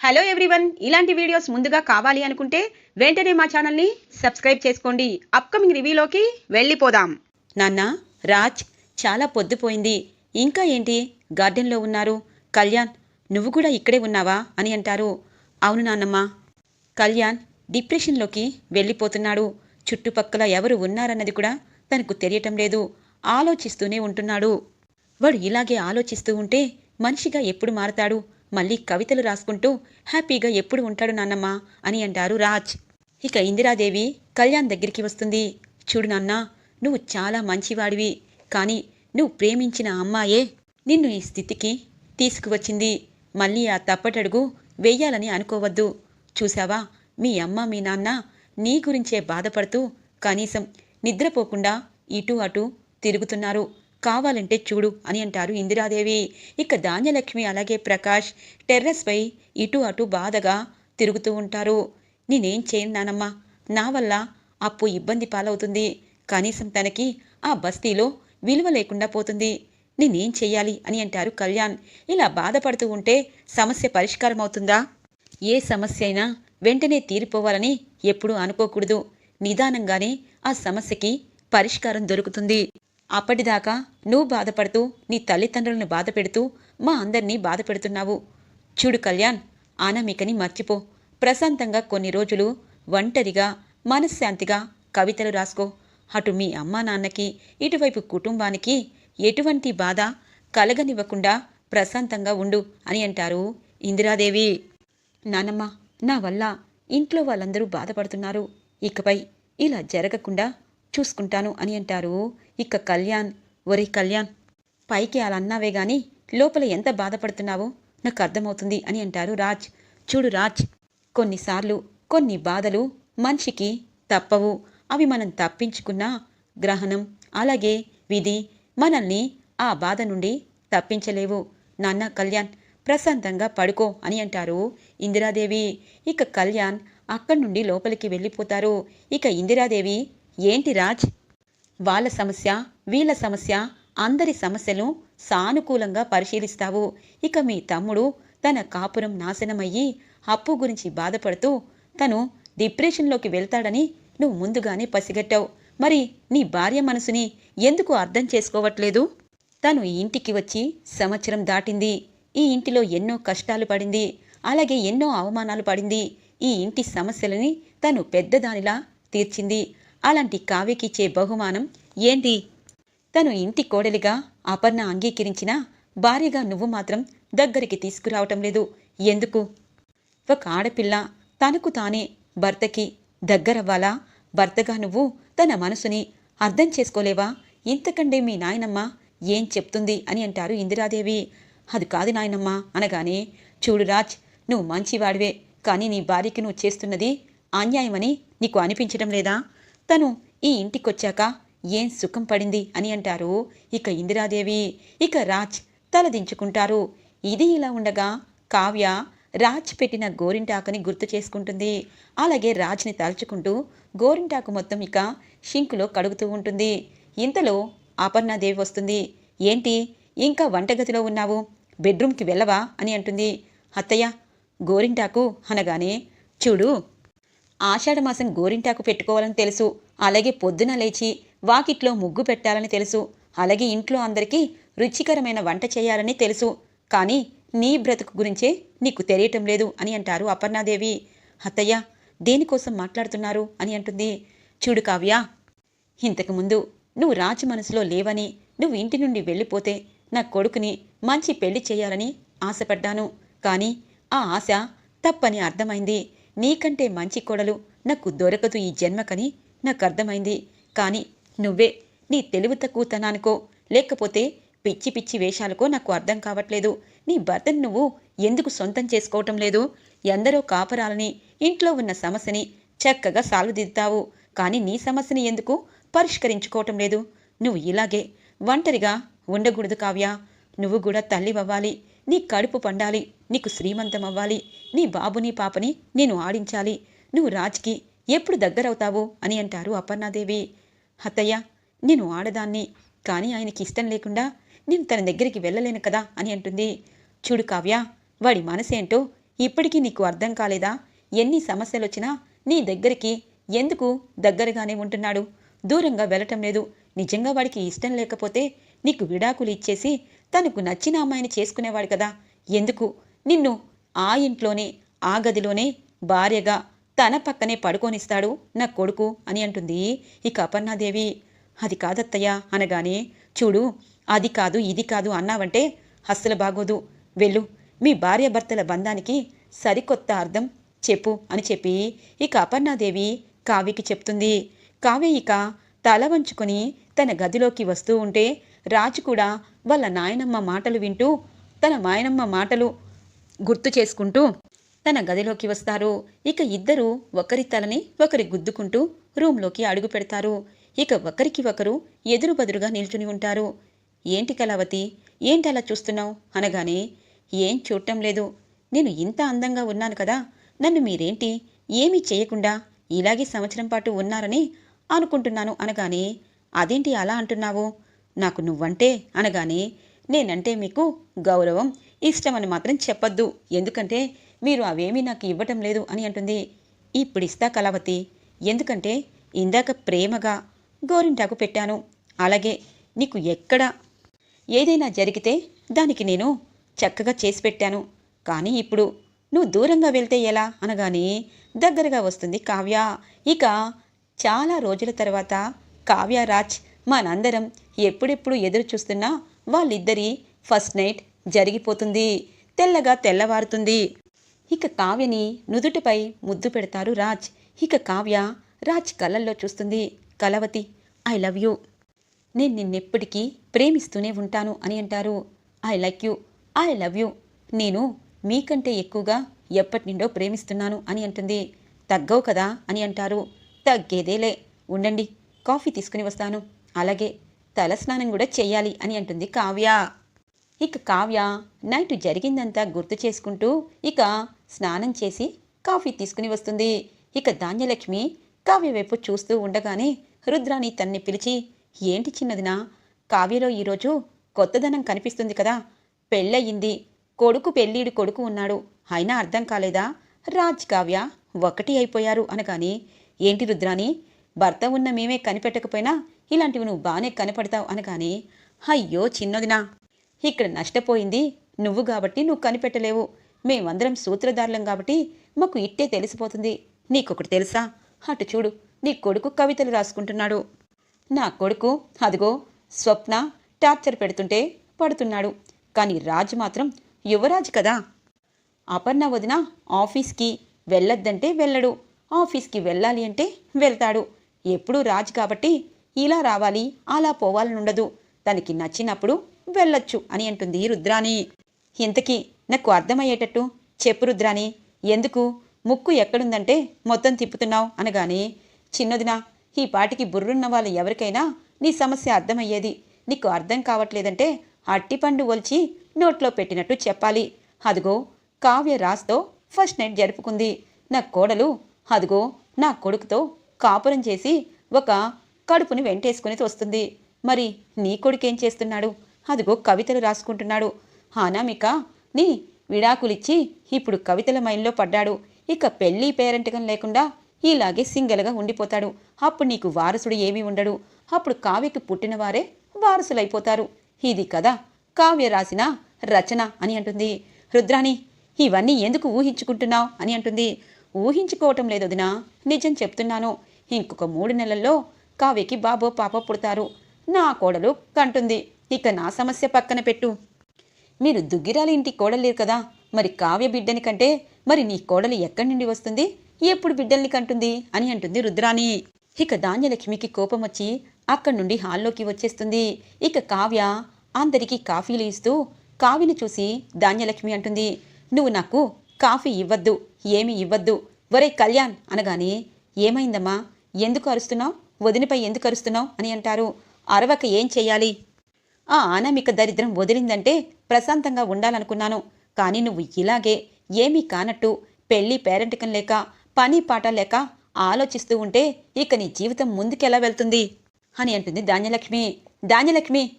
Hello everyone ఇలాంటి videos ముందుగా కావాలి అనుకుంటే వెంటనే మా ఛానల్ని సబ్స్క్రైబ్ చేసుకోండి. అప్కమింగ్ రివ్యూలోకి వెళ్ళిపోదాం. నాన్న రాజ్ చాలా పొద్దుపోయింది ఇంకా ఏంటి? గార్డెన్లో ఉన్నారు. కళ్యాణ్ నువ్వు కూడా ఇక్కడే ఉన్నావా? అని అంటారు. అవును నాన్నమ్మ. కళ్యాణ్ డిప్రెషన్లోకి వెళ్ళిపోతున్నాడు. చుట్టుపక్కల ఎవరు ఉన్నారన్నది కూడా తనకు తెలియటం లేదు. ఆలోచిస్తూనే ఉంటున్నాడు. వాడు ఇలాగే ఆలోచిస్తూ ఉంటే మనిషిగా ఎప్పుడు మారతాడు? మళ్ళీ కవితలు రాసుకుంటూ హ్యాపీగా ఎప్పుడు ఉంటాడు నాన్నమ్మ అని అంటారు రాజ్. ఇక ఇందిరాదేవి కళ్యాణ్ దగ్గరికి వస్తుంది. చూడు నాన్న నువ్వు చాలా మంచివాడివి కానీ నువ్వు ప్రేమించిన అమ్మాయే నిన్ను ఈ స్థితికి తీసుకువచ్చింది. మళ్ళీ ఆ తప్పటడుగు వెయ్యాలని అనుకోవద్దు. చూసావా మీ అమ్మ మీ నాన్న నీ గురించే బాధపడుతూ కనీసం నిద్రపోకుండా ఇటు అటు తిరుగుతున్నారు. కావాలంటే చూడు అని అంటారు ఇందిరాదేవి. ఇక ధాన్యలక్ష్మి అలాగే ప్రకాష్ టెర్రస్పై ఇటు అటు బాధగా తిరుగుతూ ఉంటారు. నేనేం చేయను నానమ్మా. నా వల్ల అప్పు ఇబ్బంది పాలవుతుంది. కనీసం తనకి ఆ బస్తీలో విలువ లేకుండా పోతుంది. నేనేం చెయ్యాలి అని అంటారు కళ్యాణ్. ఇలా బాధపడుతూ ఉంటే సమస్య పరిష్కారం అవుతుందా ఏ సమస్య అయినా వెంటనే తీరిపోవాలని ఎప్పుడూ అనుకోకూడదు. నిదానంగానే ఆ సమస్యకి పరిష్కారం దొరుకుతుంది. అప్పటిదాకా నువ్వు బాధపడుతూ నీ తల్లిదండ్రులను బాధ పెడుతూ మా అందరినీ బాధ పెడుతున్నావు చూడు కళ్యాణ్ అనామికని మర్చిపో. ప్రశాంతంగా కొన్ని రోజులు ఒంటరిగా మనశ్శాంతిగా కవితలు రాసుకో. అటు మీ అమ్మా నాన్నకి ఇటువైపు కుటుంబానికి ఎటువంటి బాధ కలగనివ్వకుండా ప్రశాంతంగా ఉండు అని అంటారు ఇందిరాదేవి. నానమ్మ నా వల్ల ఇంట్లో వాళ్ళందరూ బాధపడుతున్నారు. ఇకపై ఇలా జరగకుండా చూసుకుంటాను అని అంటారు. ఇక కళ్యాణ్ ఒరే కళ్యాణ్ పైకి అలా అన్నావే గాని లోపల ఎంత బాధపడుతున్నావో? నాకు అర్థమవుతుంది అని అంటారు రాజ్. చూడు రాజ్ కొన్నిసార్లు కొన్ని బాధలు మనిషికి తప్పవు. అవి మనం తప్పించుకున్న గ్రహణం. అలాగే విధి మనల్ని ఆ బాధ నుండి తప్పించలేవు. నాన్న కళ్యాణ్ ప్రశాంతంగా పడుకో అని అంటారు ఇందిరాదేవి. ఇక కళ్యాణ్ అక్కడి నుండి లోపలికి వెళ్ళిపోతారు. ఇక ఇందిరాదేవి ఏంటి రాజ్? వాళ్ళ సమస్య వీళ్ళ సమస్య అందరి సమస్యలు సానుకూలంగా పరిశీలిస్తావు. ఇక మీ తమ్ముడు తన కాపురం నాశనమయ్యి అప్పు గురించి బాధపడుతూ తను డిప్రెషన్లోకి వెళ్తాడని నువ్వు ముందుగానే పసిగట్టావు. మరి నీ భార్య మనసుని ఎందుకు అర్థం చేసుకోవట్లేదు? తను ఈ ఇంటికి వచ్చి సంవత్సరం దాటింది. ఈ ఇంటిలో ఎన్నో కష్టాలు పడింది. అలాగే ఎన్నో అవమానాలు పడింది. ఈ ఇంటి సమస్యలని తను పెద్దదానిలా తీర్చింది. అలాంటి కావ్యకిచ్చే బహుమానం ఏంది? తను ఇంటి కోడలిగా అపర్ణ అంగీకరించిన భార్యగా నువ్వు మాత్రం దగ్గరికి తీసుకురావటం లేదు. ఎందుకు? ఒక ఆడపిల్ల తనకు తానే భర్తకి దగ్గరవ్వాలా? భర్తగా నువ్వు తన మనసుని అర్థం చేసుకోలేవా? ఇంతకంటే మీ నాయనమ్మ ఏం చెప్తుంది అని అంటారు ఇందిరాదేవి. అది కాదు నాయనమ్మ అనగానే చూడు రాజ్ నువ్వు మంచివాడివే కానీ నీ భార్యకి నువ్వు చేస్తున్నది అన్యాయమని నీకు అనిపించడం లేదా? తను ఈ ఇంటికొచ్చాక ఏం సుఖం పడింది అని అంటారు. ఇక ఇందిరాదేవి ఇక రాజ్ తలదించుకుంటారు. ఇది ఇలా ఉండగా కావ్య రాజ్ పెట్టిన గోరింటాకుని గుర్తు చేసుకుంటుంది. అలాగే రాజ్ని తలుచుకుంటూ గోరింటాకు మొత్తం ఇక షింకులో కడుగుతూ ఉంటుంది. ఇంతలో అపర్ణాదేవి వస్తుంది. ఏంటి? ఇంకా వంటగదిలో ఉన్నావు? బెడ్రూమ్కి వెళ్ళవా? అని అంటుంది. అత్తయ్య గోరింటాకు అనగానే చూడు ఆషాఢమాసం గోరింటాకు పెట్టుకోవాలని తెలుసు. అలాగే పొద్దున లేచి వాకిట్లో ముగ్గు పెట్టాలని తెలుసు. అలాగే ఇంట్లో అందరికీ రుచికరమైన వంట చేయాలని తెలుసు. కానీ నీ బ్రతుకు గురించే నీకు తెలియటం లేదు అని అంటారు అపర్ణాదేవి. అత్తయ్య దేనికోసం మాట్లాడుతున్నారు అని అంటుంది. చూడు కావ్య ఇంతకుముందు నువ్వు రాజు మనసులో లేవని నువ్వు ఇంటి నుండి వెళ్ళిపోతే నా కొడుకుని మంచి పెళ్ళి చేయాలని ఆశపడ్డాను. కానీ ఆ ఆశ తప్పని అర్థమైంది. నీకంటే మంచి కోడలు నాకు దొరకదు ఈ జన్మకని నాకు అర్థమైంది కానీ నువ్వే నీ తెలివి తక్కువతనానికో లేకపోతే పిచ్చి పిచ్చి వేషాలకో నాకు అర్థం కావట్లేదు. నీ భర్తను నువ్వు ఎందుకు సొంతం చేసుకోవటం లేదు? ఎందరో కాపరాలని ఇంట్లో ఉన్న సమస్యని చక్కగా సాల్వ్ దిద్దావు కానీ నీ సమస్యని ఎందుకు పరిష్కరించుకోవటం లేదు? నువ్వు ఇలాగే ఒంటరిగా ఉండకూడదు కావ్య. నువ్వు కూడా తల్లి అవ్వాలి నీ కడుపు పండాలి నీకు శ్రీమంతం అవ్వాలి నీ బాబుని పాపని నేను ఆడించాలి నువ్వు రాజ్కి ఎప్పుడు దగ్గరవుతావు అని అంటారు అపర్ణాదేవి. అత్తయ్య నేను ఆడదాన్ని కానీ ఆయనకి ఇష్టం లేకుండా నేను తన దగ్గరికి వెళ్ళలేను కదా అని అంటుంది. చూడు కావ్య వాడి మనసేంటో ఇప్పటికీ నీకు అర్థం కాలేదా? ఎన్ని సమస్యలు వచ్చినా నీ దగ్గరికి ఎందుకు దగ్గరగానే ఉంటున్నాడు? దూరంగా వెళ్ళటం లేదు. నిజంగా వాడికి ఇష్టం లేకపోతే నీకు విడాకులు ఇచ్చేసి తనకు నచ్చిన అమ్మాయిని చేసుకునేవాడు కదా. ఎందుకు? నిన్ను ఆ ఇంట్లోనే ఆ గదిలోనే భార్యగా తన పక్కనే పడుకోనిస్తాడు నా కొడుకు అని అంటుంది. ఇక అపర్ణాదేవి అది కాదత్తయ్య అనగానే చూడు అది కాదు ఇది కాదు అన్నావంటే అస్సలు బాగోదు. వెళ్ళు మీ భార్యాభర్తల బంధానికి సరికొత్త అర్థం చెప్పు అని చెప్పి ఇక అపర్ణాదేవి కావ్యకి చెప్తుంది. కావ్య ఇక తల వంచుకొని తన గదిలోకి వస్తూ ఉంటే రాజు కూడా వాళ్ళ నాయనమ్మ మాటలు వింటూ తన మాయనమ్మ మాటలు గుర్తు చేసుకుంటూ తన గదిలోకి వస్తారు. ఇక ఇద్దరు ఒకరి తలని ఒకరి గుద్దుకుంటూ రూంలోకి అడుగు పెడతారు. ఇక ఒకరికి ఒకరు ఎదురు బదురుగా నిల్చుని ఉంటారు. ఏంటి కళావతి? ఏంటి అలా చూస్తున్నావు? అనగానే ఏం చూడటం లేదు. నేను ఇంత అందంగా ఉన్నాను కదా. నన్ను మీరేంటి? ఏమీ చేయకుండా ఇలాగే సంవత్సరం పాటు ఉన్నారని అనుకుంటున్నాను. అనగానే అదేంటి అలా అంటున్నావు? నాకు నువ్వంటే అనగానే నేనంటే మీకు గౌరవం ఇష్టమని మాత్రం చెప్పొద్దు. ఎందుకంటే మీరు అవేమీ నాకు ఇవ్వటం లేదు అని అంటుంది. ఇప్పుడు ఇస్తా కళావతి. ఎందుకంటే ఇందాక ప్రేమగా గోరింటాకు పెట్టాను. అలాగే నీకు ఎక్కడ ఏదైనా జరిగితే దానికి నేను చక్కగా చేసి పెట్టాను. కానీ ఇప్పుడు నువ్వు దూరంగా వెళ్తే ఎలా? అనగానే దగ్గరగా వస్తుంది కావ్య. ఇక చాలా రోజుల తర్వాత కావ్య రాజ్ మనందరం ఎప్పుడెప్పుడు ఎదురు చూస్తున్నా వాళ్ళిద్దరి ఫస్ట్ నైట్ జరిగిపోతుంది. తెల్లగా తెల్లవారుతుంది. ఇక కావ్యని నుదుటిపై ముద్దు పెడతారు రాజ్. ఇక కావ్య రాజ్ కళ్ళల్లో చూస్తుంది. Kalavathi I love you. నేను నిన్నెప్పటికీ ప్రేమిస్తూనే ఉంటాను అని అంటారు. I like you. I love you. నేను మీకంటే ఎక్కువగా ఎప్పటి నుండో ప్రేమిస్తున్నాను అని అంటుంది. తగ్గవు కదా అని అంటారు. తగ్గేదేలే. ఉండండి. కాఫీ తీసుకుని వస్తాను. అలాగే తలస్నానం కూడా చేయాలి అని అంటుంది కావ్య. ఇక కావ్య నైట్ జరిగిందంతా గుర్తు చేసుకుంటూ ఇక స్నానం చేసి కాఫీ తీసుకుని వస్తుంది. ఇక ధాన్యలక్ష్మి కావ్య వైపు చూస్తూ ఉండగానే రుద్రాని తన్ని పిలిచి ఏంటి చిన్నదినా కావ్యలో ఈరోజు కొత్తదనం కనిపిస్తుంది కదా పెళ్ళయింది కొడుకు పెళ్ళీడు కొడుకు ఉన్నాడు అయినా అర్థం కాలేదా? రాజ్ కావ్య ఒకటి అయిపోయారు అనగాని ఏంటి రుద్రాని భర్త ఉన్న మేమే కనిపెట్టకపోయినా ఇలాంటివి నువ్వు బాగానే కనపడతావు అనగానే అయ్యో చిన్నదినా ఇక్కడ నష్టపోయింది నువ్వు కాబట్టి నువ్వు కనిపెట్టలేవు. మేమందరం సూత్రధారులం కాబట్టి మాకు ఇట్టే తెలిసిపోతుంది. నీకొకటి తెలుసా? అటు చూడు నీ కొడుకు కవితలు రాసుకుంటున్నాడు. నా కొడుకు అదిగో స్వప్న టార్చర్ పెడుతుంటే పడుతున్నాడు. కానీ రాజు మాత్రం యువరాజు కదా. అపర్ణ వదిన ఆఫీస్కి వెళ్ళొద్దంటే వెళ్ళడు. ఆఫీస్కి వెళ్ళాలి అంటే వెళ్తాడు. ఎప్పుడూ రాజు కాబట్టి ఇలా రావాలి అలా పోవాలని ఉండదు తనకి నచ్చినప్పుడు వెళ్ళొచ్చు అని అంటుంది రుద్రాణి. ఇంతకీ నాకు అర్థమయ్యేటట్టు చెప్పు రుద్రాణి ఎందుకు? ముక్కు ఎక్కడుందంటే మొత్తం తిప్పుతున్నావు అనగానే చిన్నదినా ఈ పాటికి బుర్రున్న వాళ్ళు ఎవరికైనా నీ సమస్య అర్థమయ్యేది. నీకు అర్థం కావట్లేదంటే అట్టిపండు ఒలిచి నోట్లో పెట్టినట్టు చెప్పాలి. అదిగో కావ్య రాస్తో ఫస్ట్ నైట్ జరుపుకుంది. నా కోడలు అదిగో నా కొడుకుతో కాపురం చేసి ఒక కడుపుని వెంటేసుకుని వస్తుంది. మరి నీ కొడుకేం చేస్తున్నాడు? అదిగో కవితలు రాసుకుంటున్నాడు. అనామిక నీ విడాకులిచ్చి ఇప్పుడు కవితల మైల్లో పడ్డాడు. ఇక పెళ్ళి పేరెంటకం లేకుండా ఇలాగే సింగల్గా ఉండిపోతాడు. అప్పుడు నీకు వారసుడు ఏమీ ఉండడు. అప్పుడు కావ్యకి పుట్టినవారే వారసులైపోతారు. ఇది కదా కావ్య రాసిన రచన అని అంటుంది. రుద్రాణి ఇవన్నీ ఎందుకు ఊహించుకుంటున్నావు అని అంటుంది. ఊహించుకోవటం లేదు వదినా నిజం చెప్తున్నాను. ఇంకొక మూడు నెలల్లో కావ్యకి బాబో పాప పుడతారు. నా కోడలు కంటుంది. ఇక నా సమస్య పక్కన పెట్టు. మీరు దుగ్గిరాలి ఇంటి కోడలేరు కదా. మరి కావ్య బిడ్డని కంటే మరి నీ కోడలు ఎక్కడి నుండి వస్తుంది? ఎప్పుడు బిడ్డల్ని కంటుంది? అని అంటుంది రుద్రాణి. ఇక ధాన్యలక్ష్మికి కోపం వచ్చి అక్కడి నుండి హాల్లోకి వచ్చేస్తుంది. ఇక కావ్య అందరికీ కాఫీలు ఇస్తూ కావ్యని చూసి ధాన్యలక్ష్మి అంటుంది. నువ్వు నాకు కాఫీ ఇవ్వద్దు ఏమీ ఇవ్వద్దు. ఒరే కళ్యాణ్ అనగానే ఏమైందమ్మా? ఎందుకు అరుస్తున్నావు? వదినపై ఎందుకు అరుస్తున్నావు అని అంటారు. అరవక ఏం చేయాలి? ఆ అనామిక దరిద్రం వదిలిందంటే ప్రశాంతంగా ఉండాలనుకున్నాను. కానీ నువ్వు ఇలాగే ఏమీ కానట్టు పెళ్ళి పేరెంటకం లేక పని పాట లేక ఆలోచిస్తూ ఉంటే ఇక నీ జీవితం ముందుకెలా వెళ్తుంది? అని అంటుంది ధాన్యలక్ష్మి. ధాన్యలక్ష్మి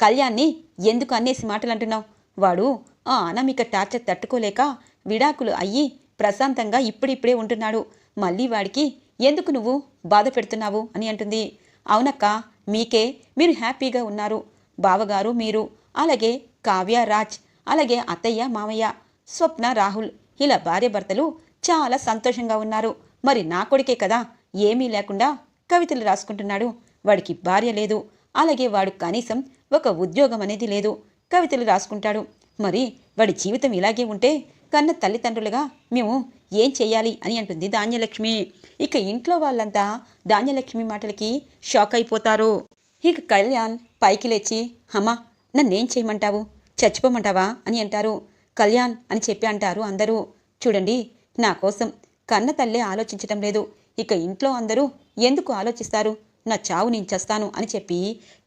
కళ్యాణ్ని ఎందుకు అన్నేసి మాటలు అంటున్నావు వాడు ఆ అనామిక టార్చర్ తట్టుకోలేక విడాకులు అయ్యి ప్రశాంతంగా ఇప్పుడిప్పుడే ఉంటున్నాడు. మళ్ళీ వాడికి ఎందుకు నువ్వు బాధ పెడుతున్నావు అని అంటుంది. అవునక్క మీకే మీరు హ్యాపీగా ఉన్నారు. బావగారు మీరు. అలాగే కావ్య రాజ్ అలాగే అత్తయ్య మామయ్య స్వప్న రాహుల్. ఇలా భార్యాభర్తలు చాలా సంతోషంగా ఉన్నారు. మరి నా కొడుకే కదా ఏమీ లేకుండా కవితలు రాసుకుంటున్నాడు. వాడికి భార్య లేదు. అలాగే వాడు కనీసం ఒక ఉద్యోగం అనేది లేదు. కవితలు రాసుకుంటాడు. మరి వాడి జీవితం ఇలాగే ఉంటే కన్న తల్లిదండ్రులుగా మేము ఏం చేయాలి అని అంటుంది ధాన్యలక్ష్మి. ఇక ఇంట్లో వాళ్ళంతా ధాన్యలక్ష్మి మాటలకి షాక్ అయిపోతారు. ఇక కళ్యాణ్ పైకి లేచి అమ్మా నన్నేం చేయమంటావు? చచ్చిపోమంటావా? అని అంటారు. కళ్యాణ్ అని చెప్పి అంటారు అందరూ. చూడండి నా కోసం కన్న తల్లే ఆలోచించటం లేదు. ఇక ఇంట్లో అందరూ ఎందుకు ఆలోచిస్తారు? నా చావు నేను చస్తాను అని చెప్పి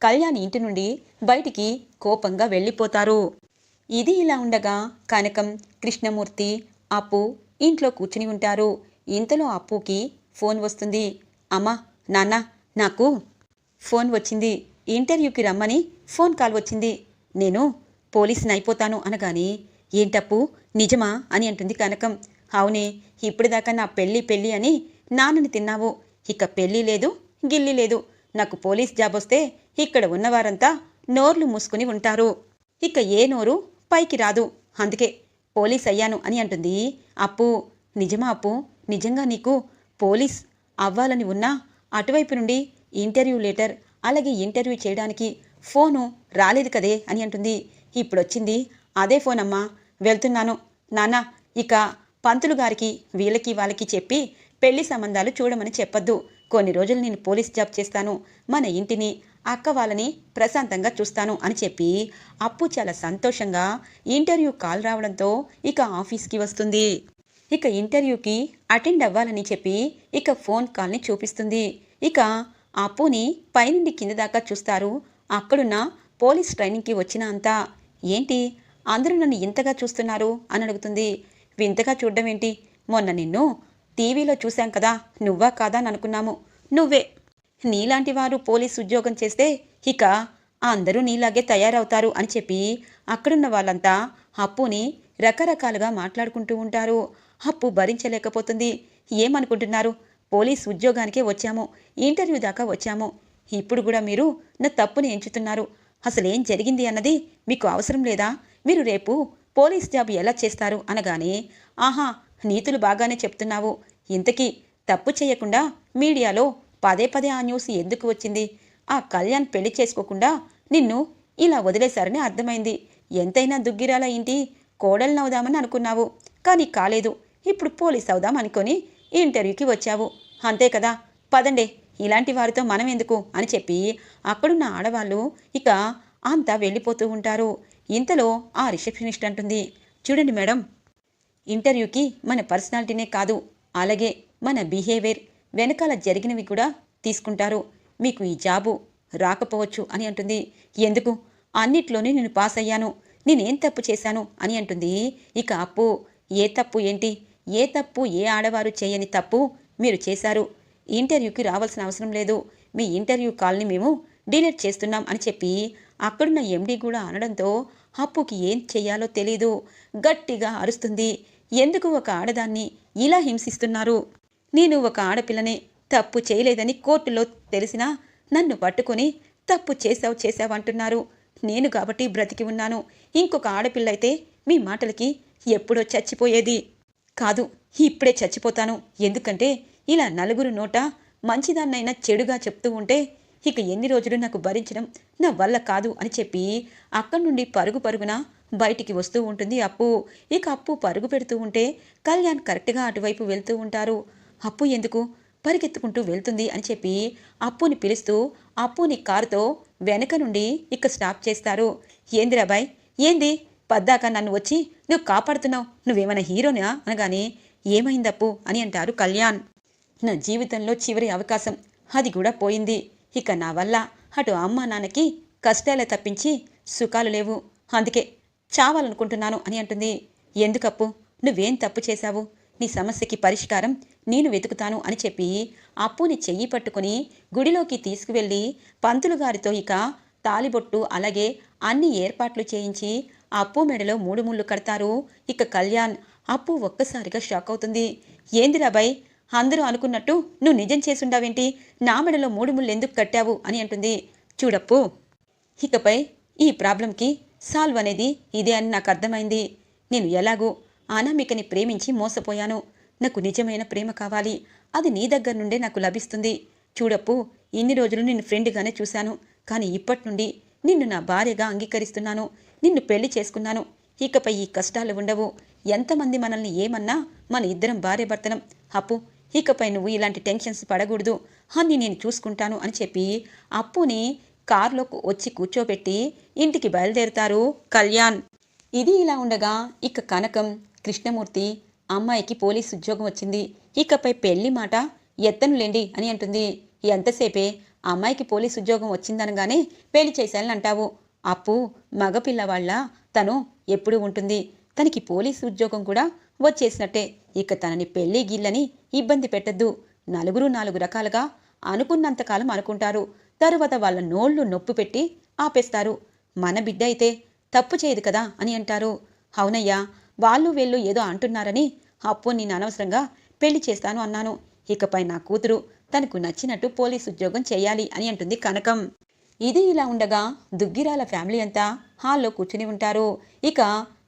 కళ్యాణ్ ఇంటి నుండి బయటికి కోపంగా వెళ్ళిపోతారు. ఇది ఇలా ఉండగా కనకం కృష్ణమూర్తి అప్పు ఇంట్లో కూర్చుని ఉంటారు. ఇంతలో అప్పుకి ఫోన్ వస్తుంది. అమ్మా నాన్న నాకు ఫోన్ వచ్చింది. ఇంటర్వ్యూకి రమ్మని ఫోన్ కాల్ వచ్చింది. నేను పోలీసుని అయిపోతాను అనగాని ఏంటప్పు? నిజమా? అని అంటుంది కనకం. అవునే ఇప్పటిదాకా నా పెళ్ళి పెళ్ళి అని నాన్నని తిన్నావు. ఇక పెళ్ళి లేదు గిల్లి లేదు. నాకు పోలీస్ జాబ్ వస్తే ఇక్కడ ఉన్నవారంతా నోర్లు మూసుకుని ఉంటారు. ఇక ఏ నోరు? పైకి రాదు. అందుకే పోలీస్ అయ్యాను అని అంటుంది. అప్పు నిజమా అప్పు? నిజంగా నీకు పోలీస్ అవ్వాలని ఉన్నా అటువైపు నుండి ఇంటర్వ్యూ లెటర్ అలాగే ఇంటర్వ్యూ చేయడానికి ఫోను రాలేదు కదే అని అంటుంది. ఇప్పుడొచ్చింది. అదే ఫోన్ అమ్మా వెళ్తున్నాను. నాన్న ఇక పంతులు గారికి వీళ్ళకి వాళ్ళకి చెప్పి పెళ్ళి సంబంధాలు చూడమని చెప్పొద్దు. కొన్ని రోజులు నేను పోలీస్ జాబ్ చేస్తాను. మన ఇంటిని అక్క వాళ్ళని ప్రశాంతంగా చూస్తాను అని చెప్పి అప్పు చాలా సంతోషంగా ఇంటర్వ్యూ కాల్ రావడంతో ఇక ఆఫీస్కి వస్తుంది. ఇక ఇంటర్వ్యూకి అటెండ్ అవ్వాలని చెప్పి ఇక ఫోన్ కాల్ని చూపిస్తుంది. ఇక అప్పుని పైనుండి కింద దాకా చూస్తారు. అక్కడున్న పోలీస్ ట్రైనింగ్కి వచ్చిన అంతా ఏంటి? అందరూ నన్ను ఇంతగా చూస్తున్నారు? అని అడుగుతుంది. వింతగా చూడడం ఏంటి మొన్న నిన్ను టీవీలో చూశాం కదా నువ్వా కాదా అని అనుకున్నాము. నువ్వే నీలాంటి వారు పోలీస్ ఉద్యోగం చేస్తే ఇక అందరూ నీలాగే తయారవుతారు అని చెప్పి అక్కడున్న వాళ్ళంతా అప్పుని రకరకాలుగా మాట్లాడుకుంటూ ఉంటారు. అప్పు భరించలేకపోతుంది. ఏమనుకుంటున్నారు? పోలీస్ ఉద్యోగానికే వచ్చాము. ఇంటర్వ్యూ దాకా వచ్చాము. ఇప్పుడు కూడా మీరు నా తప్పుని ఎంచుతున్నారు. అసలేం జరిగింది అన్నది మీకు అవసరం లేదా? మీరు రేపు పోలీస్ జాబ్ ఎలా చేస్తారు? అనగానే ఆహా నీతులు బాగానే చెప్తున్నావు. ఇంతకీ తప్పు చేయకుండా మీడియాలో పదే పదే ఆ న్యూస్ ఎందుకు వచ్చింది? ఆ కళ్యాణ్ పెళ్ళి చేసుకోకుండా నిన్ను ఇలా వదిలేశారని అర్థమైంది. ఎంతైనా దుగ్గిరాల ఇంటి కోడల్ని అవుదామని అనుకున్నావు. కానీ కాలేదు. ఇప్పుడు పోలీస్ అవుదాం అనుకొని ఇంటర్వ్యూకి వచ్చావు. అంతే కదా? పదండే. ఇలాంటి వారితో మనం ఎందుకు? అని చెప్పి అక్కడున్న ఆడవాళ్ళు ఇక అంతా వెళ్ళిపోతూ ఉంటారు. ఇంతలో ఆ రిసెప్షనిస్ట్ అంటుంది. చూడండి మేడం ఇంటర్వ్యూకి మన పర్సనాలిటీనే కాదు. అలాగే మన బిహేవియర్. వెనకాల జరిగినవి కూడా తీసుకుంటారు. మీకు ఈ జాబు రాకపోవచ్చు అని అంటుంది. ఎందుకు? అన్నిట్లోనే నేను పాస్ అయ్యాను. నేనేం తప్పు చేశాను అని అంటుంది. ఇక అప్పు ఏ తప్పు ఏంటి? ఏ తప్పు ఏ ఆడవారు చేయని తప్పు మీరు చేశారు. ఇంటర్వ్యూకి రావాల్సిన అవసరం లేదు. మీ ఇంటర్వ్యూ కాల్ని మేము డిలీట్ చేస్తున్నాం అని చెప్పి అక్కడున్న ఎండీ కూడా అనడంతో అప్పుకి ఏం చెయ్యాలో తెలీదు. గట్టిగా అరుస్తుంది. ఎందుకు ఒక ఆడదాన్ని ఇలా హింసిస్తున్నారు? నేను ఒక ఆడపిల్లనే తప్పు చేయలేదని కోర్టులో తెలిసినా నన్ను పట్టుకొని తప్పు చేశావు చేశావంటున్నారు నేను కాబట్టి బ్రతికి ఉన్నాను. ఇంకొక ఆడపిల్ల అయితే మీ మాటలకి ఎప్పుడో చచ్చిపోయేది. కాదు ఇప్పుడే చచ్చిపోతాను. ఎందుకంటే ఇలా నలుగురు నోట మంచిదాన్నైనా చెడుగా చెప్తూ ఉంటే ఇక ఎన్ని రోజులు నాకు భరించడం నా వల్ల కాదు అని చెప్పి అక్కడి నుండి పరుగు పరుగున బయటికి వస్తూ ఉంటుంది అప్పు. ఇక అప్పు పరుగు పెడుతూ ఉంటే కళ్యాణ్ కరెక్ట్గా అటువైపు వెళ్తూ ఉంటారు. అప్పు ఎందుకు? పరిగెత్తుకుంటూ వెళ్తుంది అని చెప్పి అప్పుని పిలుస్తూ అప్పుని కారుతో వెనక నుండి ఇక స్టాప్ చేస్తారు. ఏందిరాబాయ్ ఏంది? పద్దాక నన్ను వచ్చి నువ్వు కాపాడుతున్నావు. నువ్వేమైనా హీరోనా? అనగానే ఏమైందప్పు అని అంటారు కళ్యాణ్. నా జీవితంలో చివరి అవకాశం. అది కూడా పోయింది. ఇక నా వల్ల అటు అమ్మ నాన్నకి కష్టాలే తప్పించి సుఖాలు లేవు. అందుకే చావాలనుకుంటున్నాను అని అంటుంది. ఎందుకప్పు? నువ్వేం తప్పు చేశావు? నీ సమస్యకి పరిష్కారం నేను వెతుకుతాను అని చెప్పి అప్పుని చెయ్యి పట్టుకుని గుడిలోకి తీసుకువెళ్ళి పంతులు గారితో ఇక తాలిబొట్టు అలాగే అన్ని ఏర్పాట్లు చేయించి అప్పు మెడలో మూడు ముళ్ళు కడతారు. ఇక కళ్యాణ్ అప్పు ఒక్కసారిగా షాక్ అవుతుంది. ఏందిరా బై అందరూ అనుకున్నట్టు నువ్వు నిజం చేసుండావేంటి? నా మెడలో మూడు ముళ్ళు ఎందుకు కట్టావు? అని అంటుంది. చూడప్పు ఇకపై ఈ ప్రాబ్లంకి సాల్వ్ అనేది ఇదే అని నాకు అర్థమైంది. నేను ఎలాగూ అనామికని ప్రేమించి మోసపోయాను. నాకు నిజమైన ప్రేమ కావాలి. అది నీ దగ్గర నుండే నాకు లభిస్తుంది. చూడప్పు ఇన్ని రోజులు నిన్ను ఫ్రెండ్గానే చూశాను. కానీ ఇప్పటి నుండి నిన్ను నా భార్యగా అంగీకరిస్తున్నాను. నిన్ను పెళ్ళి చేసుకున్నాను. ఇకపై ఈ కష్టాలు ఉండవు. ఎంతమంది మనల్ని ఏమన్నా మన ఇద్దరం భార్య భర్తనం అప్పు ఇకపై నువ్వు ఇలాంటి టెన్షన్స్ పడకూడదు. అన్ని నేను చూసుకుంటాను అని చెప్పి అప్పుని కారులోకి వచ్చి కూర్చోబెట్టి ఇంటికి బయలుదేరుతారు కళ్యాణ్. ఇది ఇలా ఉండగా ఇక కనకం కృష్ణమూర్తి అమ్మాయికి పోలీస్ ఉద్యోగం వచ్చింది. ఇకపై పెళ్ళి మాట ఎత్తనులేండి అని అంటుంది. ఎంతసేపే అమ్మాయికి పోలీస్ ఉద్యోగం వచ్చిందనగానే పెళ్ళి చేశానని అంటావు. అప్పు మగపిల్లవాళ్ళ తను ఎప్పుడు ఉంటుంది. తనకి పోలీసు ఉద్యోగం కూడా వచ్చేసినట్టే. ఇక తనని పెళ్ళి గిల్లని ఇబ్బంది పెట్టద్దు. నలుగురు నాలుగు రకాలుగా అనుకున్నంతకాలం అనుకుంటారు. తరువాత వాళ్ళ నోళ్ళు నొప్పు పెట్టి ఆపేస్తారు. మన బిడ్డ అయితే తప్పు చేయదు కదా అని అంటారు. అవునయ్యా వాళ్ళు వీళ్ళు ఏదో అంటున్నారని అప్పు నేను అనవసరంగా పెళ్ళి చేస్తాను అన్నాను. ఇకపై నా కూతురు తనకు నచ్చినట్టు పోలీస్ ఉద్యోగం చేయాలి అని అంటుంది కనకం. ఇది ఇలా ఉండగా దుగ్గిరాల ఫ్యామిలీ అంతా హాల్లో కూర్చుని ఉంటారు. ఇక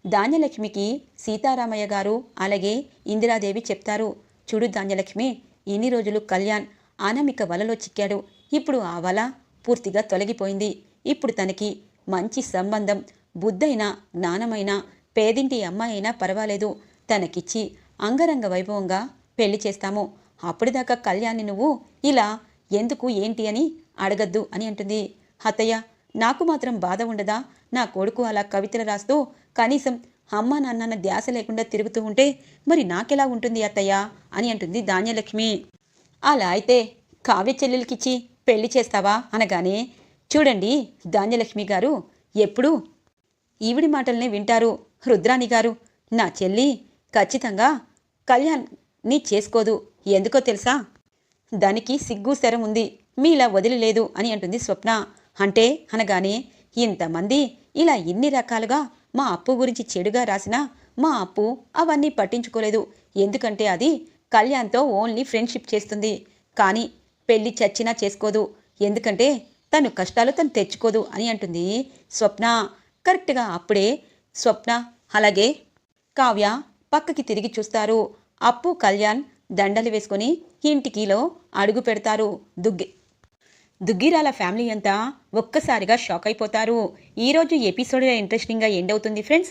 ధాన్యలక్ష్మికి సీతారామయ్య గారు అలాగే ఇందిరాదేవి చెప్తారు. చూడు ధాన్యలక్ష్మి ఇన్ని రోజులు కళ్యాణ్ అనామిక వలలో చిక్కాడు. ఇప్పుడు ఆ వల పూర్తిగా తొలగిపోయింది. ఇప్పుడు తనకి మంచి సంబంధం బుద్ధైన జ్ఞానమైన పేదింటి అమ్మాయి అయినా పర్వాలేదు. తనకిచ్చి అంగరంగ వైభవంగా పెళ్ళి చేస్తాము. అప్పటిదాకా కళ్యాణ్ని నువ్వు ఇలా ఎందుకు ఏంటి అని అడగద్దు అని అంటుంది. అత్తయ్య నాకు మాత్రం బాధ ఉండదా? నా కొడుకు అలా కవితలు రాస్తూ కనీసం అమ్మ నాన్న ధ్యాస లేకుండా తిరుగుతూ ఉంటే మరి నాకెలా ఉంటుంది అత్తయ్య అని అంటుంది ధాన్యలక్ష్మి. అలా అయితే కావ్య చెల్లెలకిచ్చి పెళ్ళి చేస్తావా అనగానే చూడండి ధాన్యలక్ష్మి గారు ఎప్పుడు ఈవిడి మాటలనే వింటారు. రుద్రాణి గారు నా చెల్లి ఖచ్చితంగా కళ్యాణ్ని చేసుకోదు. ఎందుకో తెలుసా? దానికి సిగ్గు శరం ఉంది. మీలా వదిలిలేదు అని అంటుంది స్వప్న. అంటే అనగానే ఇంతమంది ఇలా ఇన్ని రకాలుగా మా అప్పు గురించి చెడుగా రాసినా మా అప్పు అవన్నీ పట్టించుకోలేదు. ఎందుకంటే అది కళ్యాణ్తో ఓన్లీ ఫ్రెండ్షిప్ చేస్తుంది. కానీ పెళ్ళి చచ్చినా చేసుకోదు. ఎందుకంటే తను కష్టాలు తను తెచ్చుకోదు అని అంటుంది స్వప్న. కరెక్ట్గా అప్పుడే స్వప్న అలాగే కావ్య పక్కకి తిరిగి చూస్తారు. అప్పు కళ్యాణ్ దండలు వేసుకొని ఇంటికిలో అడుగు పెడతారు దుగ్గి. దుగ్గిరాల ఫ్యామిలీ అంతా ఒక్కసారిగా షాక్ అయిపోతారు. ఈరోజు ఎపిసోడ్ ఇంట్రెస్టింగ్గా ఎండ్ అవుతుంది ఫ్రెండ్స్.